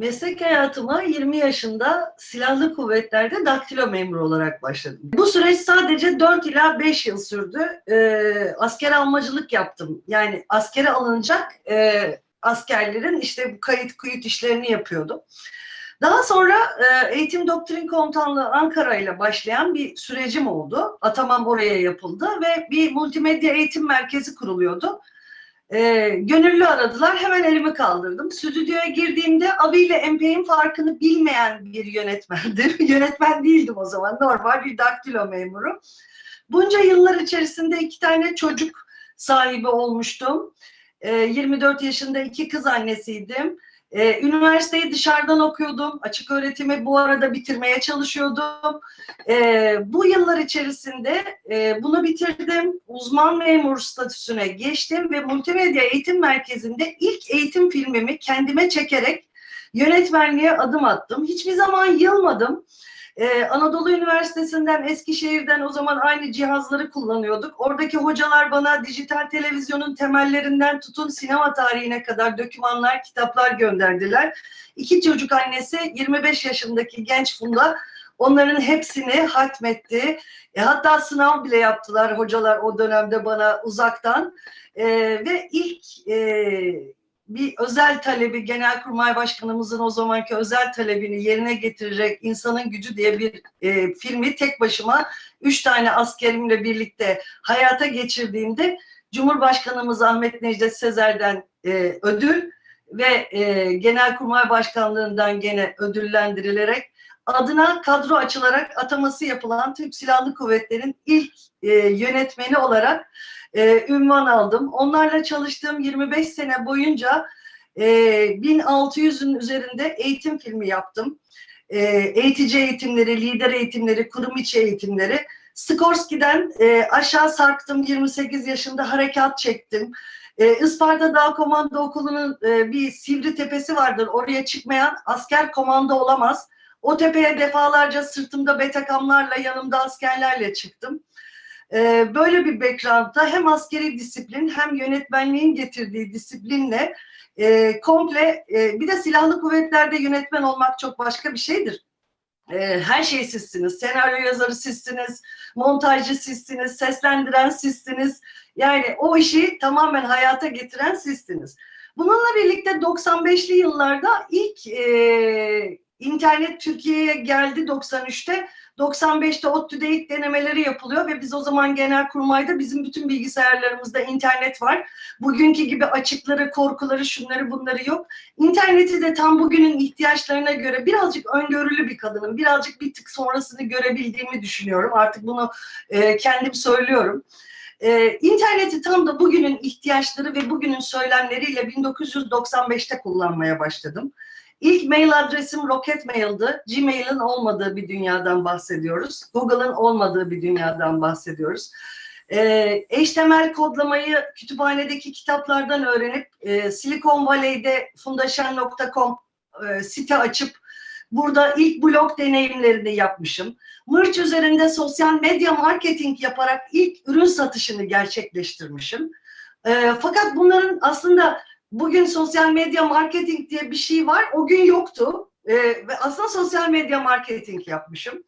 Meslek hayatıma 20 yaşında silahlı kuvvetlerde daktilo memuru olarak başladım. Bu süreç sadece 4 ila 5 yıl sürdü. Ee, asker almacılık yaptım. Yani askere alınacak e, askerlerin işte bu kayıt kuyut işlerini yapıyordum. Daha sonra e, eğitim doktrin komutanlığı Ankara ile başlayan bir sürecim oldu. Atamam oraya yapıldı ve bir multimedya eğitim merkezi kuruluyordu. E, gönüllü aradılar. Hemen elimi kaldırdım. Stüdyoya girdiğimde abi ile MP'nin farkını bilmeyen bir yönetmendim. Yönetmen değildim o zaman. Normal bir daktilo memuru. Bunca yıllar içerisinde iki tane çocuk sahibi olmuştum. E, 24 yaşında iki kız annesiydim. Ee, üniversiteyi dışarıdan okuyordum. Açık öğretimi bu arada bitirmeye çalışıyordum. Ee, bu yıllar içerisinde e, bunu bitirdim. Uzman memur statüsüne geçtim ve multimedya eğitim merkezinde ilk eğitim filmimi kendime çekerek yönetmenliğe adım attım. Hiçbir zaman yılmadım. Ee, Anadolu Üniversitesi'nden, Eskişehir'den o zaman aynı cihazları kullanıyorduk. Oradaki hocalar bana dijital televizyonun temellerinden tutun sinema tarihine kadar dokümanlar, kitaplar gönderdiler. İki çocuk annesi 25 yaşındaki genç Funda onların hepsini hatmetti. E, hatta sınav bile yaptılar hocalar o dönemde bana uzaktan. E, ve ilk e, bir özel talebi Genelkurmay Başkanımızın o zamanki özel talebini yerine getirecek İnsanın Gücü diye bir e, filmi tek başıma üç tane askerimle birlikte hayata geçirdiğimde Cumhurbaşkanımız Ahmet Necdet Sezer'den e, ödül ve e, Genelkurmay Başkanlığından gene ödüllendirilerek adına kadro açılarak ataması yapılan Türk Silahlı Kuvvetleri'nin ilk e, yönetmeni olarak e, ünvan aldım. Onlarla çalıştığım 25 sene boyunca e, 1600'ün üzerinde eğitim filmi yaptım. E, eğitici eğitimleri, lider eğitimleri, kurum içi eğitimleri. Skorsky'den e, aşağı sarktım, 28 yaşında harekat çektim. E, Isparta Dağ Komando Okulu'nun e, bir sivri tepesi vardır. Oraya çıkmayan asker komando olamaz. O tepeye defalarca sırtımda betakamlarla, yanımda askerlerle çıktım. Ee, böyle bir background'da hem askeri disiplin hem yönetmenliğin getirdiği disiplinle e, komple e, bir de silahlı kuvvetlerde yönetmen olmak çok başka bir şeydir. E, her şey sizsiniz. Senaryo yazarı sizsiniz, montajcı sizsiniz, seslendiren sizsiniz. Yani o işi tamamen hayata getiren sizsiniz. Bununla birlikte 95'li yıllarda ilk e, internet Türkiye'ye geldi 93'te. 95'te ODTÜ'de denemeleri yapılıyor ve biz o zaman Genelkurmay'da bizim bütün bilgisayarlarımızda internet var. Bugünkü gibi açıkları, korkuları, şunları bunları yok. İnterneti de tam bugünün ihtiyaçlarına göre birazcık öngörülü bir kadının, birazcık bir tık sonrasını görebildiğimi düşünüyorum. Artık bunu e, kendim söylüyorum. Ee, interneti tam da bugünün ihtiyaçları ve bugünün söylemleriyle 1995'te kullanmaya başladım. İlk mail adresim Rocket Mail'dı. Gmail'in olmadığı bir dünyadan bahsediyoruz. Google'ın olmadığı bir dünyadan bahsediyoruz. Ee, HTML kodlamayı kütüphanedeki kitaplardan öğrenip e, Silicon Valley'de fundaşen.com e, site açıp burada ilk blog deneyimlerini yapmışım. Mırç üzerinde sosyal medya marketing yaparak ilk ürün satışını gerçekleştirmişim. E, fakat bunların aslında bugün sosyal medya marketing diye bir şey var. O gün yoktu. Ee, ve aslında sosyal medya marketing yapmışım.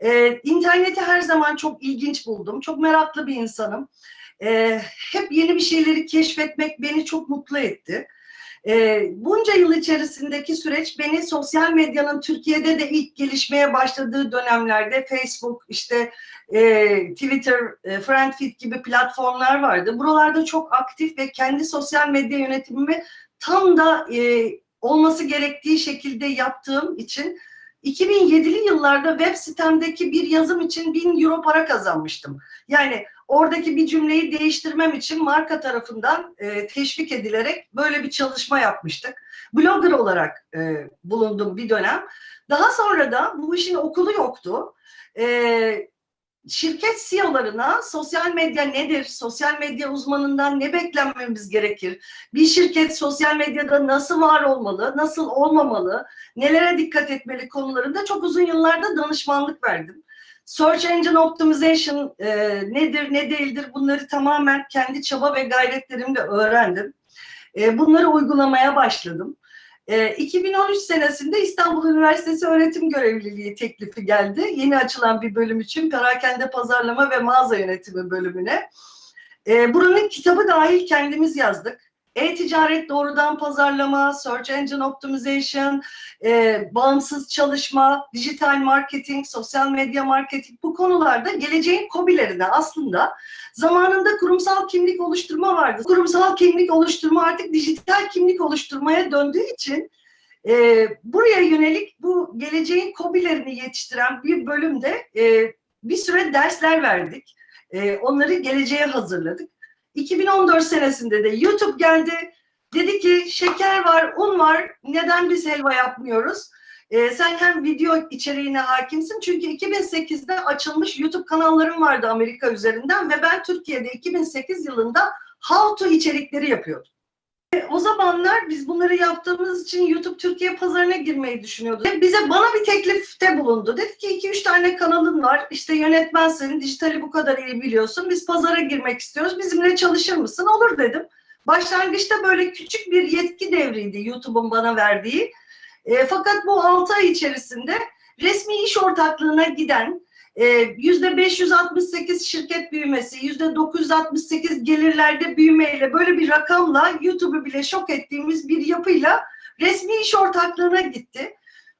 Ee, interneti her zaman çok ilginç buldum. Çok meraklı bir insanım. Ee, hep yeni bir şeyleri keşfetmek beni çok mutlu etti. Ee, bunca yıl içerisindeki süreç beni sosyal medyanın Türkiye'de de ilk gelişmeye başladığı dönemlerde Facebook, işte e, Twitter, e, Friendfeed gibi platformlar vardı. Buralarda çok aktif ve kendi sosyal medya yönetimimi tam da e, olması gerektiği şekilde yaptığım için 2007'li yıllarda web sitemdeki bir yazım için 1000 euro para kazanmıştım. Yani oradaki bir cümleyi değiştirmem için marka tarafından e, teşvik edilerek böyle bir çalışma yapmıştık. Blogger olarak e, bulundum bir dönem. Daha sonra da bu işin okulu yoktu. E, şirket CEO'larına sosyal medya nedir, sosyal medya uzmanından ne beklenmemiz gerekir, bir şirket sosyal medyada nasıl var olmalı, nasıl olmamalı, nelere dikkat etmeli konularında çok uzun yıllarda danışmanlık verdim. Search Engine Optimization e, nedir, ne değildir bunları tamamen kendi çaba ve gayretlerimle öğrendim. E, bunları uygulamaya başladım. E, 2013 senesinde İstanbul Üniversitesi öğretim görevliliği teklifi geldi. Yeni açılan bir bölüm için perakende pazarlama ve mağaza yönetimi bölümüne. E, buranın kitabı dahil kendimiz yazdık. E-ticaret doğrudan pazarlama, search engine optimization, e, bağımsız çalışma, dijital marketing, sosyal medya marketing bu konularda geleceğin kobilerine aslında zamanında kurumsal kimlik oluşturma vardı. Kurumsal kimlik oluşturma artık dijital kimlik oluşturmaya döndüğü için e, buraya yönelik bu geleceğin kobilerini yetiştiren bir bölümde e, bir süre dersler verdik. E, onları geleceğe hazırladık. 2014 senesinde de YouTube geldi. Dedi ki şeker var, un var. Neden biz helva yapmıyoruz? Ee, sen hem video içeriğine hakimsin. Çünkü 2008'de açılmış YouTube kanallarım vardı Amerika üzerinden ve ben Türkiye'de 2008 yılında how to içerikleri yapıyordum. E, o zamanlar biz bunları yaptığımız için YouTube Türkiye pazarına girmeyi düşünüyorduk. Ve bize bana bir teklifte bulundu. Dedi ki 2-3 tane kanalın var. İşte yönetmensin, dijitali bu kadar iyi biliyorsun. Biz pazara girmek istiyoruz. Bizimle çalışır mısın? Olur dedim. Başlangıçta böyle küçük bir yetki devriydi YouTube'un bana verdiği. E, fakat bu 6 ay içerisinde resmi iş ortaklığına giden e, %568 şirket büyümesi, %968 gelirlerde büyümeyle böyle bir rakamla YouTube'u bile şok ettiğimiz bir yapıyla resmi iş ortaklığına gitti.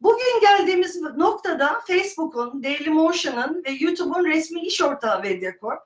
Bugün geldiğimiz noktada Facebook'un, Dailymotion'ın ve YouTube'un resmi iş ortağı Mediacorp.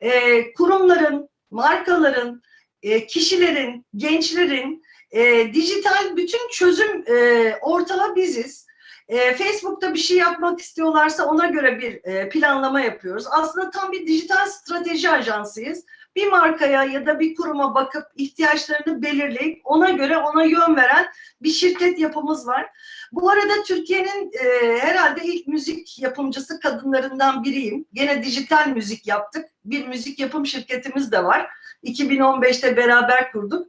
E, kurumların, markaların, e, kişilerin, gençlerin e, dijital bütün çözüm e, ortağı biziz. E, Facebook'ta bir şey yapmak istiyorlarsa ona göre bir e, planlama yapıyoruz. Aslında tam bir dijital strateji ajansıyız. Bir markaya ya da bir kuruma bakıp ihtiyaçlarını belirleyip ona göre ona yön veren bir şirket yapımız var. Bu arada Türkiye'nin e, herhalde ilk müzik yapımcısı kadınlarından biriyim. Gene dijital müzik yaptık. Bir müzik yapım şirketimiz de var. 2015'te beraber kurduk.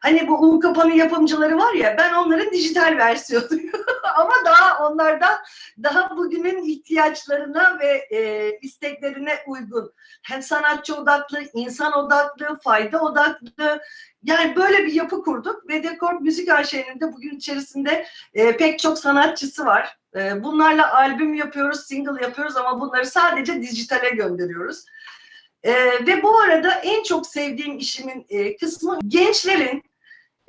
Hani bu un kapanı yapımcıları var ya ben onların dijital versiyonuyum. Ama daha onlardan daha bugünün ihtiyaçlarına ve e, isteklerine uygun. Hem sanatçı odaklı, insan odaklı, fayda odaklı. Yani böyle bir yapı kurduk ve Dekor Müzik Arşivinin de bugün içerisinde e, pek çok sanatçısı var. E, bunlarla albüm yapıyoruz, single yapıyoruz ama bunları sadece dijitale gönderiyoruz. E, ve bu arada en çok sevdiğim işimin e, kısmı gençlerin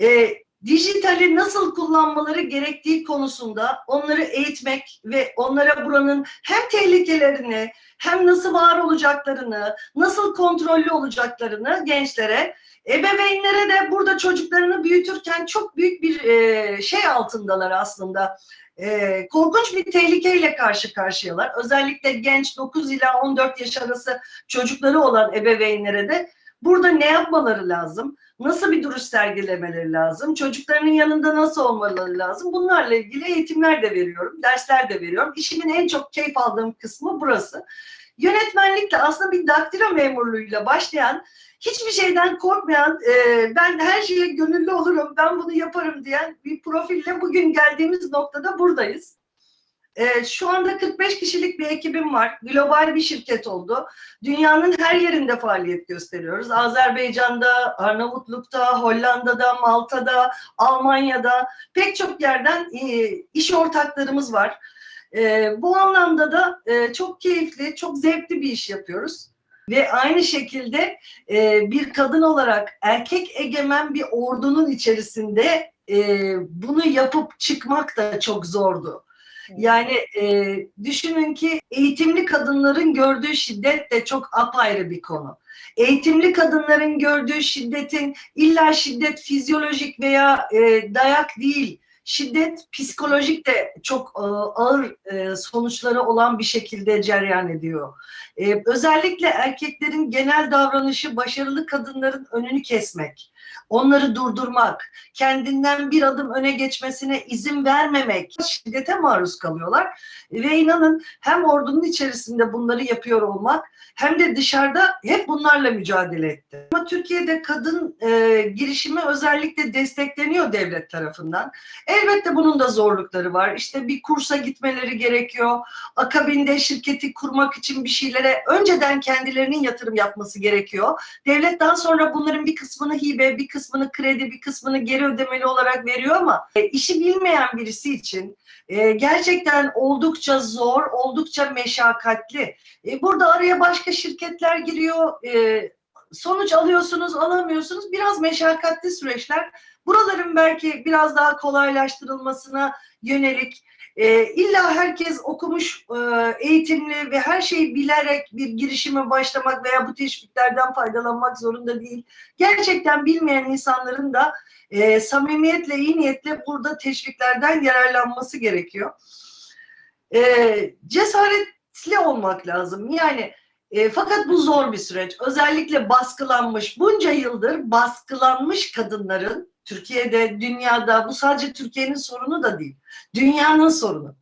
e, dijitali nasıl kullanmaları gerektiği konusunda onları eğitmek ve onlara buranın hem tehlikelerini hem nasıl var olacaklarını, nasıl kontrollü olacaklarını gençlere, ebeveynlere de burada çocuklarını büyütürken çok büyük bir e, şey altındalar aslında. E, korkunç bir tehlikeyle karşı karşıyalar. Özellikle genç 9 ila 14 yaş arası çocukları olan ebeveynlere de burada ne yapmaları lazım? Nasıl bir duruş sergilemeleri lazım? Çocuklarının yanında nasıl olmaları lazım? Bunlarla ilgili eğitimler de veriyorum, dersler de veriyorum. İşimin en çok keyif aldığım kısmı burası. Yönetmenlikle aslında bir daktilo memurluğuyla başlayan, hiçbir şeyden korkmayan, e, ben her şeye gönüllü olurum, ben bunu yaparım diyen bir profille bugün geldiğimiz noktada buradayız. E, şu anda 45 kişilik bir ekibim var. Global bir şirket oldu. Dünyanın her yerinde faaliyet gösteriyoruz. Azerbaycan'da, Arnavutluk'ta, Hollanda'da, Malta'da, Almanya'da pek çok yerden e, iş ortaklarımız var. E, bu anlamda da e, çok keyifli, çok zevkli bir iş yapıyoruz. Ve aynı şekilde e, bir kadın olarak erkek egemen bir ordunun içerisinde bunu yapıp çıkmak da çok zordu. Yani e, düşünün ki eğitimli kadınların gördüğü şiddet de çok apayrı bir konu. Eğitimli kadınların gördüğü şiddetin illa şiddet fizyolojik veya e, dayak değil, şiddet psikolojik de çok e, ağır e, sonuçları olan bir şekilde cereyan ediyor. E, özellikle erkeklerin genel davranışı başarılı kadınların önünü kesmek, onları durdurmak, kendinden bir adım öne geçmesine izin vermemek, şiddete maruz kalıyorlar. Ve inanın hem ordunun içerisinde bunları yapıyor olmak hem de dışarıda hep bunlarla mücadele etti. Ama Türkiye'de kadın e, girişimi özellikle destekleniyor devlet tarafından. Elbette bunun da zorlukları var. İşte bir kursa gitmeleri gerekiyor. Akabinde şirketi kurmak için bir şeylere önceden kendilerinin yatırım yapması gerekiyor. Devlet daha sonra bunların bir kısmını hibe, bir kısmını kredi, bir kısmını geri ödemeli olarak veriyor ama e, işi bilmeyen birisi için e, gerçekten oldukça zor, oldukça meşakkatli. E, burada araya başka şirketler giriyor. Sonuç alıyorsunuz, alamıyorsunuz. Biraz meşakkatli süreçler. Buraların belki biraz daha kolaylaştırılmasına yönelik e, illa herkes okumuş, e, eğitimli ve her şeyi bilerek bir girişime başlamak veya bu teşviklerden faydalanmak zorunda değil. Gerçekten bilmeyen insanların da e, samimiyetle, iyi niyetle burada teşviklerden yararlanması gerekiyor. E, cesaretli olmak lazım. Yani e, fakat bu zor bir süreç. Özellikle baskılanmış, bunca yıldır baskılanmış kadınların Türkiye'de, dünyada, bu sadece Türkiye'nin sorunu da değil, dünyanın sorunu.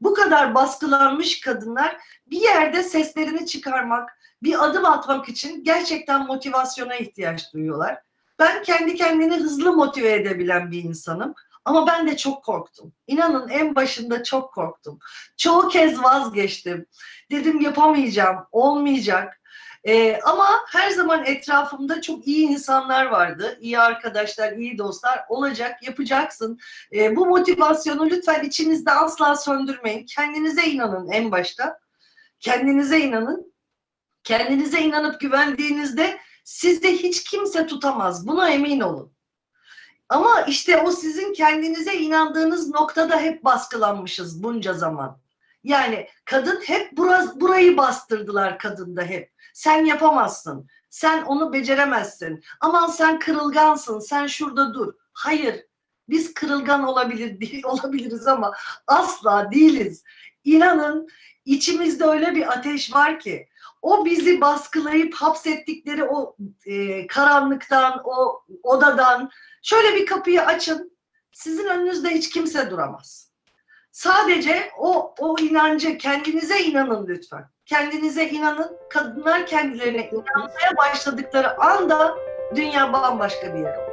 Bu kadar baskılanmış kadınlar bir yerde seslerini çıkarmak, bir adım atmak için gerçekten motivasyona ihtiyaç duyuyorlar. Ben kendi kendini hızlı motive edebilen bir insanım. Ama ben de çok korktum. İnanın en başında çok korktum. Çoğu kez vazgeçtim. Dedim yapamayacağım, olmayacak. Ee, ama her zaman etrafımda çok iyi insanlar vardı. İyi arkadaşlar, iyi dostlar. Olacak, yapacaksın. Ee, bu motivasyonu lütfen içinizde asla söndürmeyin. Kendinize inanın en başta. Kendinize inanın. Kendinize inanıp güvendiğinizde sizde hiç kimse tutamaz. Buna emin olun. Ama işte o sizin kendinize inandığınız noktada hep baskılanmışız bunca zaman. Yani kadın hep burası, burayı bastırdılar kadında hep. Sen yapamazsın. Sen onu beceremezsin. Aman sen kırılgansın. Sen şurada dur. Hayır. Biz kırılgan olabilir olabiliriz ama asla değiliz. İnanın içimizde öyle bir ateş var ki o bizi baskılayıp hapsettikleri o e, karanlıktan, o odadan şöyle bir kapıyı açın. Sizin önünüzde hiç kimse duramaz. Sadece o o inancı kendinize inanın lütfen. Kendinize inanın. Kadınlar kendilerine inanmaya başladıkları anda dünya bambaşka bir yer olur.